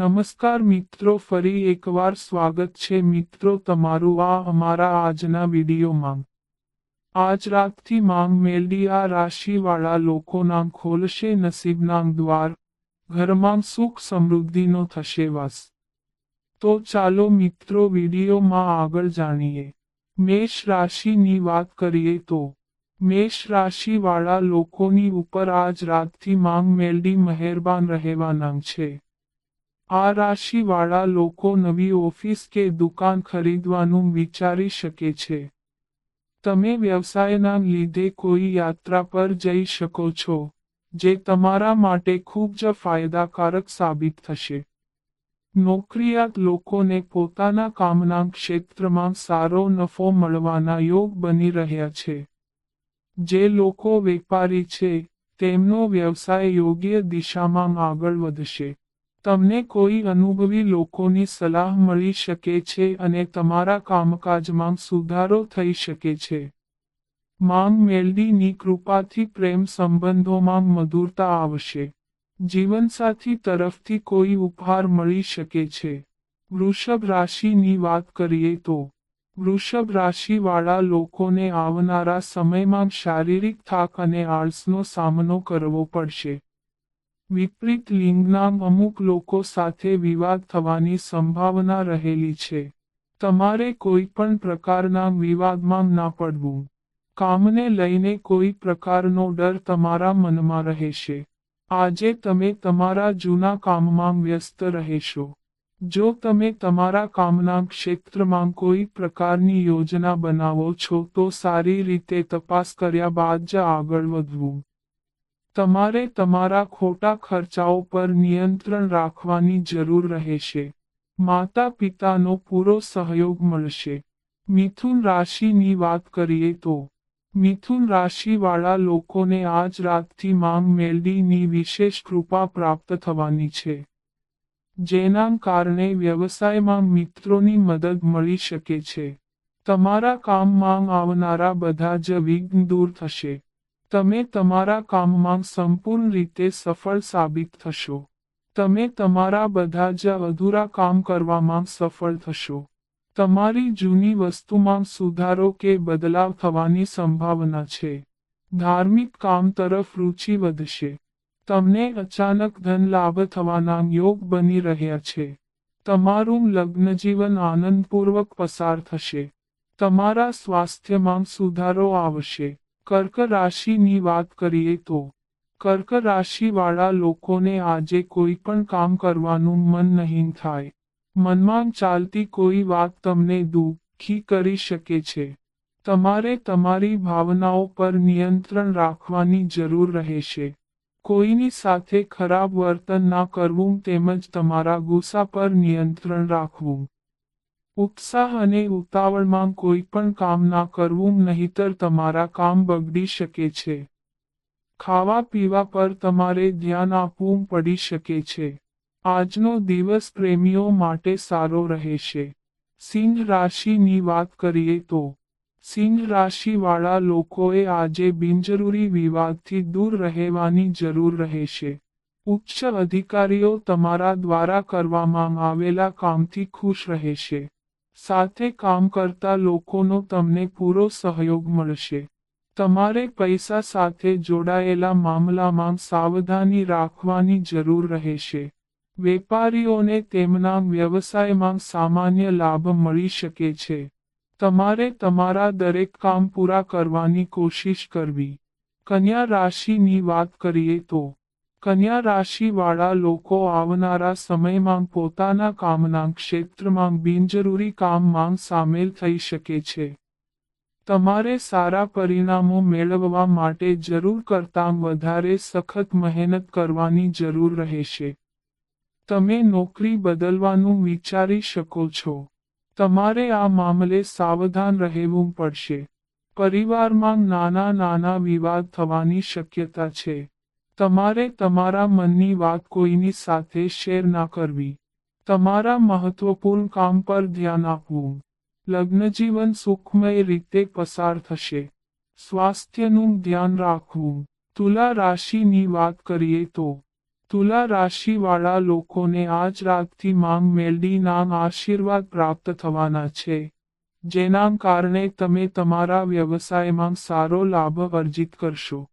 નમસ્કાર મિત્રો, ફરી એકવાર સ્વાગત છે મિત્રો તમારું આ અમારા આજના વિડીયોમાં. આજ રાતથી માંગ મેળવી આ રાશિવાળા લોકોના ખોલશે નસીબના દ્વાર, ઘરમાં સુખ સમૃદ્ધિનો થશે વાસ. તો ચાલો મિત્રો વિડીયોમાં આગળ જાણીએ. મેષ રાશિની વાત કરીએ તો, મેષ રાશિવાળા લોકોની ઉપર આજ રાતથી માંગ મેળવી મહેરબાન રહેવાના છે. આ રાશિવાળા લોકો નવી ઓફિસ કે દુકાન ખરીદવાનું વિચારી શકે છે. તમે વ્યવસાયના લીધે કોઈ યાત્રા પર જઈ શકો છો, જે તમારા માટે ખૂબ જ ફાયદાકારક સાબિત થશે. નોકરિયાત લોકોને પોતાના કામના ક્ષેત્રમાં સારો નફો મળવાના યોગ બની રહ્યા છે. જે લોકો વેપારી છે, તેમનો વ્યવસાય યોગ્ય દિશામાં આગળ વધશે. તમને કોઈ અનુભવી લોકોની સલાહ મળી શકે છે અને તમારા કામકાજમાં સુધારો થઈ શકે છે. માંગ મેલડીની કૃપાથી પ્રેમ સંબંધોમાં મધુરતા આવશે. જીવનસાથી તરફથી કોઈ ઉપહાર મળી શકે છે. વૃષભ રાશિની વાત કરીએ તો, વૃષભ રાશિવાળા લોકોને આવનારા સમયમાં શારીરિક થાક અને આળસનો સામનો કરવો પડશે. વિપરીત લિંગના અમુક લોકો સાથે વિવાદ થવાની સંભાવના રહેલી છે. તમારે કોઈ પણ પ્રકારના વિવાદમાં ના પડવું. કામને લઈને કોઈ પ્રકારનો ડર તમારા મનમાં રહેશે. આજે તમે તમારા જૂના કામમાં વ્યસ્ત રહેશો. જો તમે તમારા કામના ક્ષેત્રમાં કોઈ પ્રકારની યોજના બનાવો છો તો સારી રીતે તપાસ કર્યા બાદ જ આગળ વધવું. તમારે તમારા ખોટા ખર્ચાઓ પર નિયંત્રણ રાખવાની જરૂર રહેશે. માતા પિતાનો પૂરો સહયોગ મળશે. મિથુન રાશિની વાત કરીએ તો, મિથુન રાશિવાળા લોકોને આજ રાતથી માંગ મેલડીની વિશેષ કૃપા પ્રાપ્ત થવાની છે, જેના કારણે વ્યવસાયમાં મિત્રોની મદદ મળી શકે છે. તમારા કામમાં આવનારા બધા જ વિઘ્ન દૂર થશે. તમે તમારા કામમાં સંપૂર્ણ રીતે સફળ સાબિત થશો. તમે તમારા બધા જ અધૂરા કામ કરવામાં સફળ થશો. તમારી જૂની વસ્તુમાં સુધારો કે બદલાવ થવાની સંભાવના છે. ધાર્મિક કામ તરફ રુચિ વધશે. તમને અચાનક ધન લાભ થવાના યોગ બની રહ્યા છે. તમારું લગ્નજીવન આનંદપૂર્વક પસાર થશે. તમારા સ્વાસ્થ્યમાં સુધારો આવશે. કર્ક રાશિની વાત કરીએ તો, કર્ક રાશિવાળા લોકોને આજે કોઈ પણ કામ કરવાનું મન નહીં થાય. મનમાં ચાલતી કોઈ વાત તમને દુઃખી કરી શકે છે. તમારે તમારી ભાવનાઓ પર નિયંત્રણ રાખવાની જરૂર રહેશે. કોઈની સાથે ખરાબ વર્તન ના કરવું તેમજ તમારા ગુસ્સા પર નિયંત્રણ રાખવું. ઉત્સાહ અને ઉતાવળમાં કોઈ પણ કામ ના કરવું નહીતર તમારા કામ બગડી શકે છે. ખાવા પીવા પર તમારે ધ્યાન આપવું પડી શકે છે. આજનો દિવસ પ્રેમીઓ માટે સારો રહેશે. સિંહ રાશિની વાત કરીએ તો, સિંહ રાશિવાળા લોકોએ આજે બિનજરૂરી વિવાદથી દૂર રહેવાની જરૂર રહેશે. ઉચ્ચ અધિકારીઓ તમારા દ્વારા કરવામાં આવેલા કામથી ખુશ રહેશે. સાથે કામ કરતા લોકોનો તમને પૂરો સહયોગ મળશે. તમારે પૈસા સાથે જોડાયેલા મામલામાં સાવધાની રાખવાની જરૂર રહેશે. વેપારીઓને તેમના વ્યવસાયમાં સામાન્ય લાભ મળી શકે છે. તમારે તમારા દરેક કામ પૂરા કરવાની કોશિશ કરવી. કન્યા રાશિની વાત કરીએ તો કન્યા રાશિવાળા લોકો આવનારા સમયમાં પોતાના કામના ક્ષેત્રમાં બિનજરૂરી કામમાં સામેલ થઈ શકે છે. તમારે સારા પરિણામો મેળવવા માટે જરૂર કરતાં વધારે સખત મહેનત કરવાની જરૂર રહેશે. તમે નોકરી બદલવાનું વિચારી શકો છો. તમારે આ મામલે સાવધાન રહેવું પડશે. પરિવારમાં નાના નાના વિવાદ થવાની શક્યતા છે. તમારે તમારા મનની વાત કોઈની સાથે શેર ના કરવી. તમારા મહત્વપૂર્ણ કામ પર ધ્યાન આપવું. લગ્નજીવન સુખમય રીતે પસાર થશે. સ્વાસ્થ્યનું ધ્યાન રાખવું. તુલા રાશિની વાત કરીએ તો, તુલા રાશિવાળા લોકોને આજ રાતથી માંગ મેલડીના આશીર્વાદ પ્રાપ્ત થવાના છે. જેના કારણે તમે તમારા વ્યવસાયમાં સારો લાભ અર્જિત કરશો.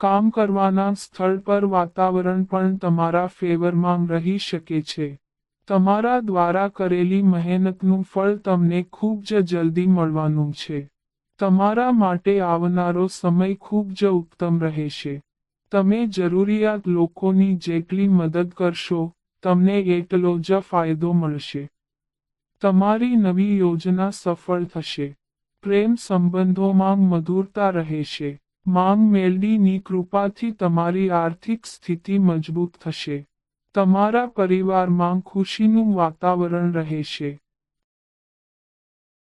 કામ કરવાના સ્થળ પર વાતાવરણ પણ તમારા ફેવરમાં રહી શકે છે. તમારા દ્વારા કરેલી મહેનતનું ફળ તમને ખૂબ જ જલ્દી મળવાનું છે. તમારા માટે આવનારો સમય ખૂબ જ ઉત્તમ રહેશે. તમે જરૂરિયાત લોકોની જેટલી મદદ કરશો, તમને એટલો જ ફાયદો મળશે. તમારી નવી યોજના સફળ થશે. પ્રેમ સંબંધોમાં મધુરતા રહેશે. માંગ મેલડીની કૃપાથી તમારી આર્થિક સ્થિતિ મજબૂત થશે. તમારા પરિવારમાં ખુશીનું વાતાવરણ રહેશે.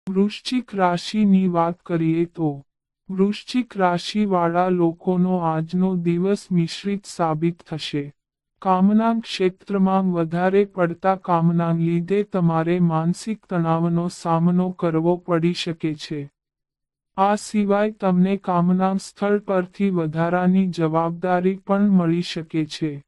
વૃશ્ચિક રાશિની વાત કરીએ તો, વૃશ્ચિક રાશિવાળા લોકોનો આજનો દિવસ મિશ્રિત સાબિત થશે. કામના ક્ષેત્રમાં વધારે પડતા કામના લીધે તમારે માનસિક તણાવનો સામનો કરવો પડી શકે છે. આ સિવાય તમને કામના સ્થળ પરથી વધારાની જવાબદારી પણ મળી શકે છે.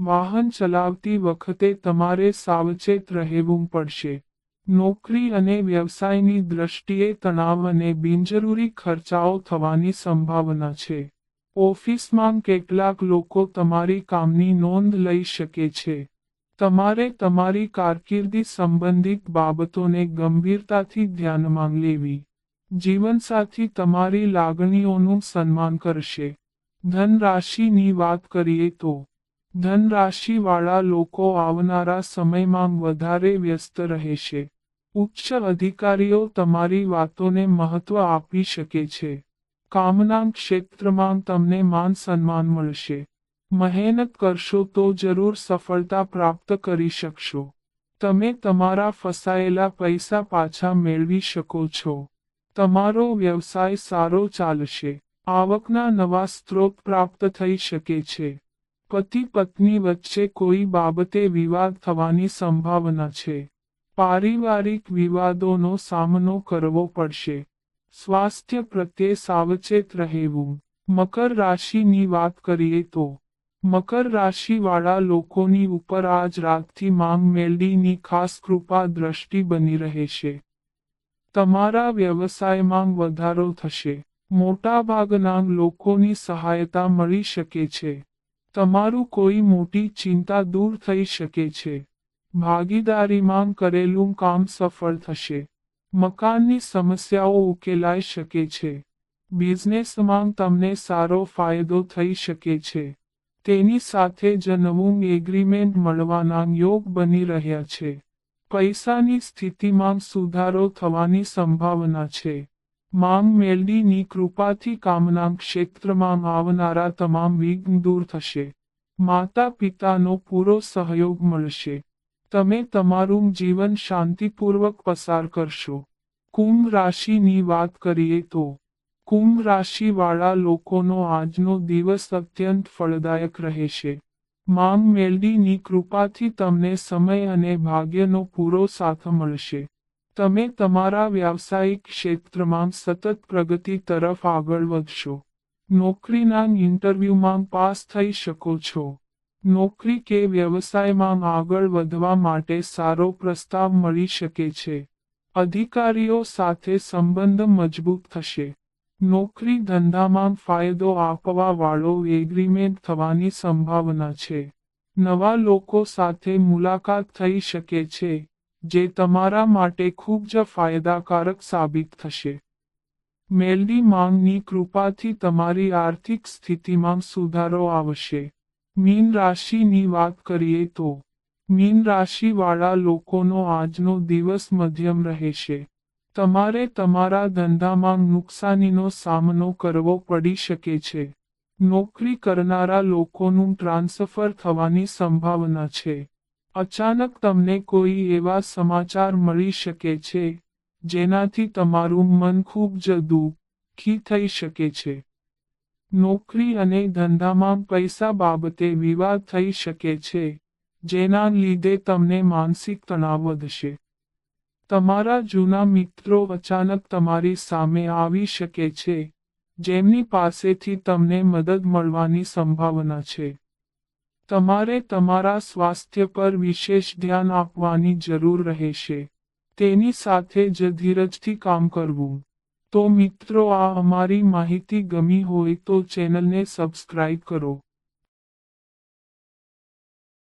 વાહન ચલાવતી વખતે તમારે સાવચેત રહેવું પડશે. નોકરી અને વ્યવસાયની દ્રષ્ટિએ તણાવ અને બિનજરૂરી ખર્ચાઓ થવાની સંભાવના છે. ઓફિસમાં કેટલાક લોકો તમારી કામની નોંધ લઈ શકે છે. તમારે તમારી કારકિર્દી સંબંધિત બાબતોને ગંભીરતાથી ધ્યાનમાં લેવી. જીવનસાથી તમારી લાગણીઓનું સન્માન કરશે. ધનરાશિની વાત કરીએ તો, ધનરાશિવાળા લોકો આવનારા સમયમાં વધારે વ્યસ્ત રહેશે. ઉચ્ચ અધિકારીઓ તમારી વાતોને મહત્વ આપી શકે છે. કામના ક્ષેત્રમાં તમને માન સન્માન મળશે. મહેનત કરશો તો જરૂર સફળતા પ્રાપ્ત કરી શકશો. તમે તમારા ફસાયેલા પૈસા પાછા મેળવી શકો છો. તમારો વ્યવસાય સારો ચાલશે. આવકના નવા સ્ત્રોત પ્રાપ્ત થઈ શકે છે. પતિ પત્ની વચ્ચે કોઈ બાબતે વિવાદ થવાની સંભાવના છે. પારિવારિક વિવાદોનો સામનો કરવો પડશે. સ્વાસ્થ્ય પ્રત્યે સાવચેત રહેવું. મકર રાશિની વાત કરીએ તો, મકર રાશિવાળા લોકોની ઉપર આજ રાતથી માંગ મેલડીની ખાસ કૃપા દ્રષ્ટિ બની રહેશે. તમારા વ્યવસાયમાં વધારો થશે. મોટાભાગના લોકોની સહાયતા મળી શકે છે. તમારું કોઈ મોટી ચિંતા દૂર થઈ શકે છે. ભાગીદારીમાં કરેલું કામ સફળ થશે. મકાનની સમસ્યાઓ ઉકેલાઈ શકે છે. બિઝનેસમાં તમને સારો ફાયદો થઈ શકે છે. તેની સાથે જ નવું એગ્રીમેન્ટ મળવાના યોગ બની રહ્યા છે. પૈસાની સ્થિતિમાં સુધારો થવાની સંભાવના છે. માંગ મેલડીની કૃપાથી કામના ક્ષેત્રમાં આવનારા તમામ વિઘ્ન દૂર થશે. માતા પિતાનો પૂરો સહયોગ મળશે. તમે તમારું જીવન શાંતિપૂર્વક પસાર કરશો. કુંભ રાશિની વાત કરીએ તો, કુંભ રાશિવાળા લોકોનો આજનો દિવસ અત્યંત ફળદાયક રહેશે. માંગ મેલડીની કૃપાથી તમને સમય અને ભાગ્યનો પૂરો સાથ મળશે. તમે તમારા વ્યાવસાયિક ક્ષેત્રમાં સતત પ્રગતિ તરફ આગળ વધશો. નોકરીના ઇન્ટરવ્યૂમાં પાસ થઈ શકો છો. નોકરી કે વ્યવસાયમાં આગળ વધવા માટે સારો પ્રસ્તાવ મળી શકે છે. અધિકારીઓ સાથે સંબંધ મજબૂત થશે. નોકરી ધંધામાં ફાયદો આપવા વાળો એગ્રીમેન્ટ થવાની સંભાવના છે. નવા લોકો સાથે મુલાકાત થઈ શકે છે, જે તમારા માટે ખૂબ જ ફાયદાકારક સાબિત થશે. મેલડી માંગની કૃપાથી તમારી આર્થિક સ્થિતિમાં સુધારો આવશે. મીન રાશિની વાત કરીએ તો, મીન રાશિવાળા લોકોનો આજનો દિવસ મધ્યમ રહેશે. તમારે તમારા ધંધામાં નુકસાનીનો સામનો કરવો પડી શકે છે. નોકરી કરનારા લોકોનું ટ્રાન્સફર થવાની સંભાવના છે. અચાનક તમને કોઈ એવા સમાચાર મળી શકે છે, જેનાથી તમારું મન ખૂબ જ દુઃખી થઈ શકે છે. નોકરી અને ધંધામાં પૈસા બાબતે વિવાદ થઈ શકે છે, જેના લીધે તમને માનસિક તણાવ વધશે. તમારા જૂના મિત્રો અચાનક તમારી સામે આવી શકે છે, જેમની પાસેથી તમને મદદ મળવાની સંભાવના છે. તમારે તમારા સ્વાસ્થ્ય પર વિશેષ ધ્યાન આપવાની જરૂર રહેશે. તેની સાથે જ ધીરજથી કામ કરવું. તો મિત્રો, આ અમારી માહિતી ગમી હોય તો ચેનલને સબસ્ક્રાઇબ કરો.